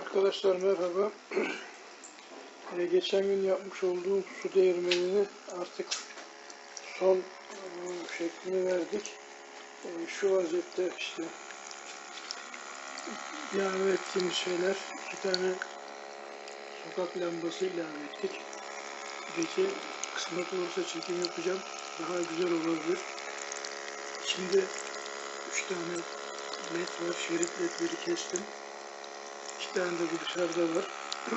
Arkadaşlar merhaba. Ee, geçen gün yapmış olduğum su değirmenini artık son e, şeklini verdik. E, şu vaziyette işte ilave ettiğimiz şeyler iki tane sokak lambası ilave ettik. Gece kısmet olursa çekim yapacağım. Daha güzel olabilir. Şimdi üç tane led var. Şerit ledleri kestim. Tane de bu dışarıda var.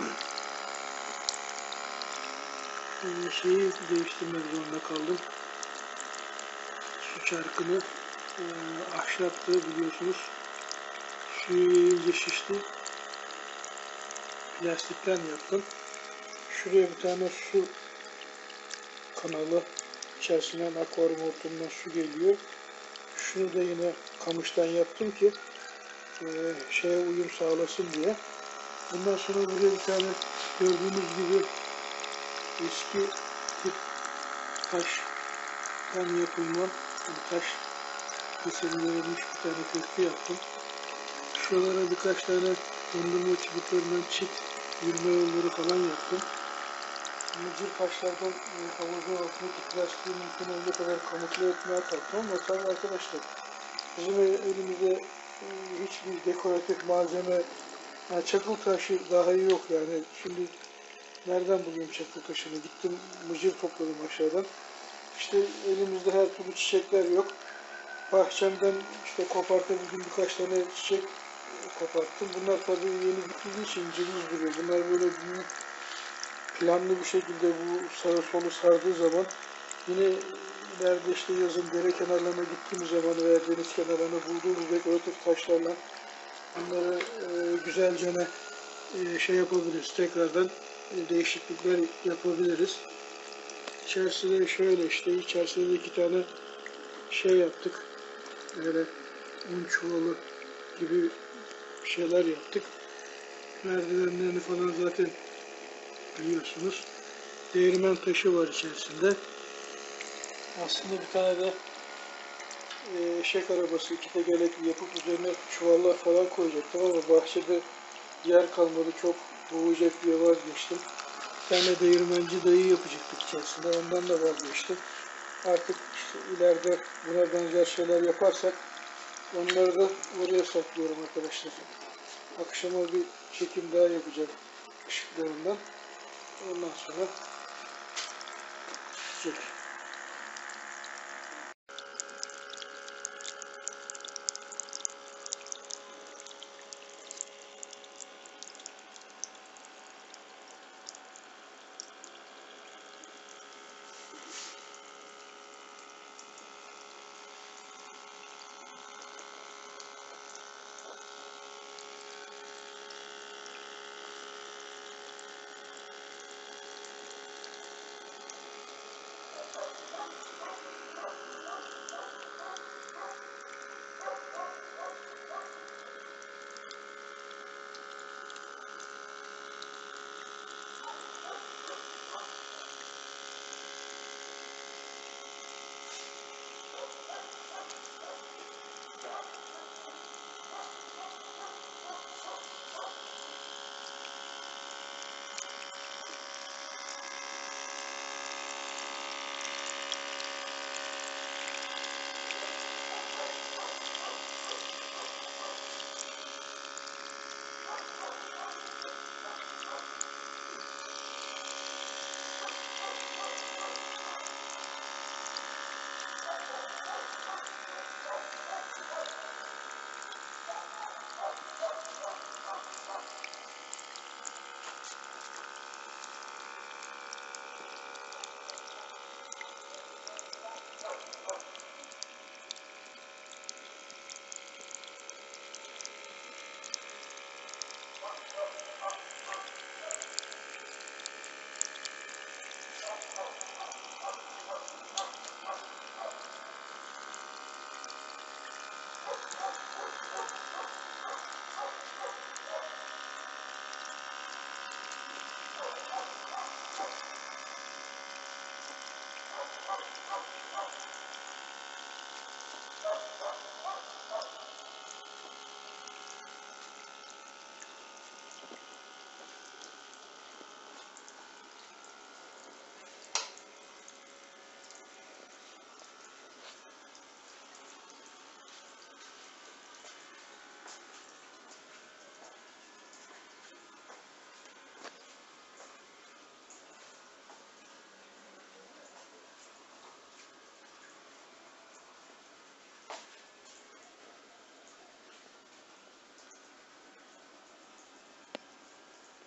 Ee, şeyi değiştirmek zorunda kaldım. Su çarkını e, ahşaptı biliyorsunuz. Suyu iyice şişti. Plastikten yaptım. Şuraya bir tane su kanalı içerisinden akvaryum hortumundan su geliyor. Şunu da yine kamıştan yaptım ki e, şeye uyum sağlasın diye. Bundan sonra buraya bir tane gördüğünüz gibi eski tip taştan yapılma yani taş kesimine verilmiş bir tane köprü yaptım. Şuralara birkaç tane dondurma çubuklarından çit yürüme yolları falan yaptım. Mıcır taşlardan e, havuzun altındaki plastiği mümkün olduğu kadar kamufle etmeye kalktım ama tabii arkadaşlar bizim elimizde e, hiçbir dekoratif malzeme yani çakıl taşı daha iyi yok yani. Şimdi nereden bulayım çakıl taşını? Gittim mıcır topladım aşağıdan. İşte elimizde her türlü çiçekler yok. Bahçemden işte kopartabildiğim birkaç tane çiçek koparttım. Bunlar tabii yeni bitildiği için cılız duruyor. Bunlar böyle büyük planlı bir şekilde bu sağa solu sardığı zaman yine ileride işte yazın dere kenarlarına gittiğimiz zaman veya deniz kenarlarına bulduğumuz dekoratif taşlarla bunları e, güzelce e, şey yapabiliriz. Tekrardan e, değişiklikler yapabiliriz. İçerisinde şöyle işte içerisinde de iki tane şey yaptık. Böyle un çuvalı gibi şeyler yaptık. Merdivenlerini falan zaten biliyorsunuz. Değirmen taşı var içerisinde. Aslında bir tane de e, eşek arabası iki tekerlekli yapıp üzerine çuvallar falan koyacaktım ama bahçede yer kalmadı. Çok boğacak diye vazgeçtim. Bir tane değirmenci dayı yapacaktık içerisinde. Ondan da vazgeçtim. Artık işte ileride buna benzer şeyler yaparsak onları da oraya saklıyorum arkadaşlar. Akşama bir çekim daha yapacağım ışıklarından. Ondan sonra çek.